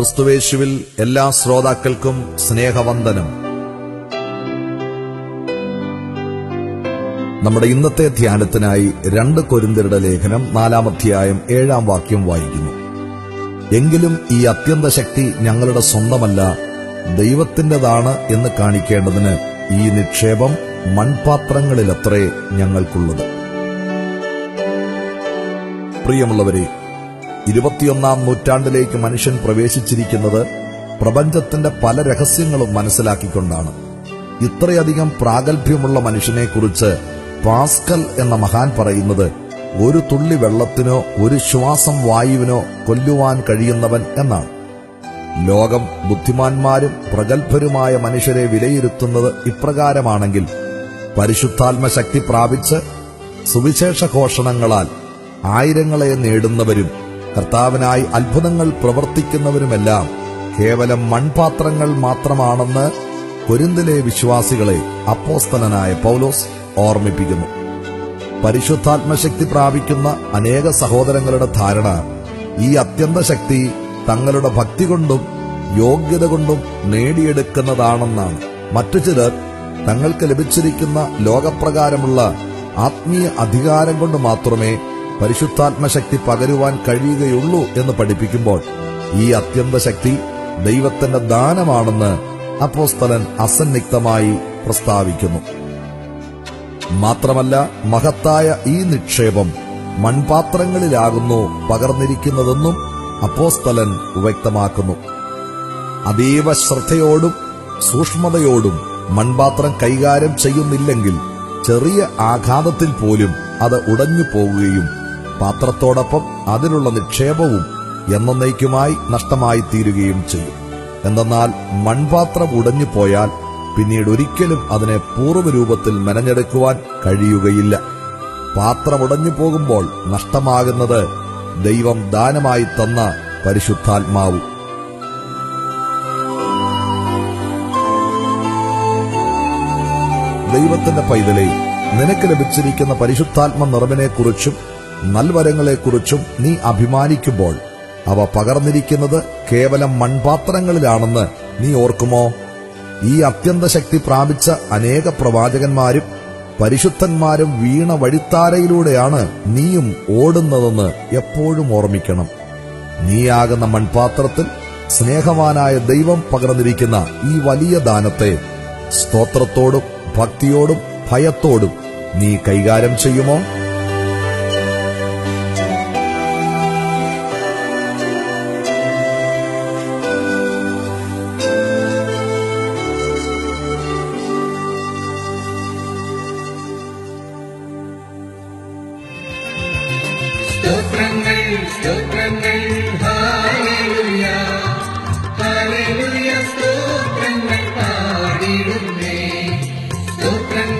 ക്രിസ്തുവേശുവിൽ എല്ലാ ശ്രോതാക്കൾക്കും സ്നേഹവന്ദനം. നമ്മുടെ ഇന്നത്തെ ധ്യാനത്തിനായി രണ്ട് കൊരിന്തിരുടെ ലേഖനം നാലാമധ്യായം ഏഴാം വാക്യം വായിക്കുന്നു. എങ്കിലും ഈ അത്യന്ത ശക്തി ഞങ്ങളുടെ സ്വന്തമല്ല ദൈവത്തിന്റെതാണ് എന്ന് കാണിക്കേണ്ടതിന് ഈ നിക്ഷേപം മൺപാത്രങ്ങളിലത്രേ ഞങ്ങൾക്കുള്ളത്. പ്രിയമുള്ളവരെ ഇരുപത്തിയൊന്നാം നൂറ്റാണ്ടിലേക്ക് മനുഷ്യൻ പ്രവേശിച്ചിരിക്കുന്നത് പ്രപഞ്ചത്തിന്റെ പല രഹസ്യങ്ങളും മനസ്സിലാക്കിക്കൊണ്ടാണ്. ഇത്രയധികം പ്രാഗൽഭ്യമുള്ള മനുഷ്യനെക്കുറിച്ച് പാസ്കൽ എന്ന മഹാൻ പറയുന്നത് ഒരു തുള്ളി വെള്ളത്തിനോ ഒരു ശ്വാസം വായുവിനോ കൊല്ലുവാൻ കഴിയുന്നവൻ എന്നാണ്. ലോകം ബുദ്ധിമാന്മാരും പ്രഗത്ഭരുമായ മനുഷ്യരെ വിലയിരുത്തുന്നത് ഇപ്രകാരമാണെങ്കിൽ പരിശുദ്ധാത്മ ശക്തി പ്രാപിച്ച് സുവിശേഷ ഘോഷണങ്ങളാൽ ആയിരങ്ങളെ നേടുന്നവരും കർത്താവിനായി അത്ഭുതങ്ങൾ പ്രവർത്തിക്കുന്നവരുമെല്ലാം കേവലം മൺപാത്രങ്ങൾ മാത്രമാണെന്ന് കൊരിന്തിലെ വിശ്വാസികളെ അപ്പോസ്തലനായ പൗലോസ് ഓർമ്മിപ്പിക്കുന്നു. പരിശുദ്ധാത്മശക്തി പ്രാപിക്കുന്ന അനേക സഹോദരങ്ങളുടെ ധാരണ ഈ അത്യന്ത ശക്തി തങ്ങളുടെ ഭക്തി കൊണ്ടും യോഗ്യത കൊണ്ടും നേടിയെടുക്കുന്നതാണെന്നാണ്. മറ്റു ചിലർ തങ്ങൾക്ക് ലഭിച്ചിരിക്കുന്ന ലോകപ്രകാരമുള്ള ആത്മീയ അധികാരം കൊണ്ട് മാത്രമേ പരിശുദ്ധാത്മശക്തി പകരുവാൻ കഴിയുകയുള്ളൂ എന്ന് പഠിപ്പിക്കുമ്പോൾ ഈ അത്യന്ത ശക്തി ദൈവത്തിന്റെ ദാനമാണെന്ന് അപ്പോസ്തലൻ അസന്നിഗ്ധമായി പ്രസ്താവിക്കുന്നു. മാത്രമല്ല മഹത്തായ ഈ നിക്ഷേപം മൺപാത്രങ്ങളിലാകുന്നു പകർന്നിരിക്കുന്നതെന്നും അപ്പോസ്തലൻ വ്യക്തമാക്കുന്നു. അതീവ ശ്രദ്ധയോടും സൂക്ഷ്മതയോടും മൺപാത്രം കൈകാര്യം ചെയ്യുന്നില്ലെങ്കിൽ ചെറിയ ആഘാതത്തിൽ പോലും അത് ഉടഞ്ഞു പോകുകയും പാത്രത്തോടൊപ്പം അതിലുള്ള നിക്ഷേപവും എന്നേക്കുമായി നഷ്ടമായി തീരുകയും ചെയ്യും. എന്തെന്നാൽ മൺപാത്രം ഉടഞ്ഞു പോയാൽ പിന്നീട് ഒരിക്കലും അതിനെ പൂർവരൂപത്തിൽ മെനഞ്ഞെടുക്കുവാൻ കഴിയുകയില്ല. പാത്രം ഉടഞ്ഞു പോകുമ്പോൾ നഷ്ടമാകുന്നത് ദൈവം ദാനമായി തന്ന പരിശുദ്ധാത്മാവ്. ദൈവത്തിന്റെ പൈതലെ നിനക്ക് ലഭിച്ചിരിക്കുന്ന പരിശുദ്ധാത്മ നിറവിനെക്കുറിച്ചും നൽവരങ്ങളെക്കുറിച്ചും നീ അഭിമാനിക്കുമ്പോൾ അവ പകർന്നിരിക്കുന്നത് കേവലം മൺപാത്രങ്ങളിലാണെന്ന് നീ ഓർക്കുമോ? ഈ അത്യന്ത ശക്തി പ്രാപിച്ച അനേക പ്രവാചകന്മാരും പരിശുദ്ധന്മാരും വീണ വഴിത്താരയിലൂടെയാണ് നീയും ഓടുന്നതെന്ന് എപ്പോഴും ഓർമ്മിക്കണം. നീയാകുന്ന മൺപാത്രത്തിൽ സ്നേഹവാനായ ദൈവം പകർന്നിരിക്കുന്ന ഈ വലിയ ദാനത്തെ സ്തോത്രത്തോടും ഭക്തിയോടും ഭയത്തോടും നീ കൈകാര്യം ചെയ്യുമോ? സ്തോത്രങ്ങൾ സ്തോത്രങ്ങൾ. ഹാലേലുയ സ്തോത്രങ്ങൾ പാടിടുന്നേ. സ്തോത്രങ്ങൾ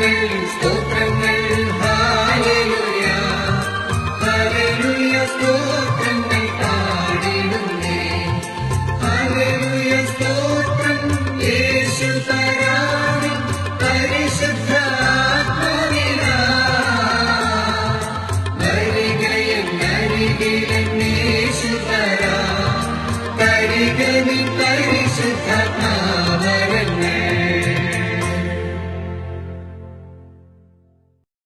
Baby, Gaming Party Shukhatna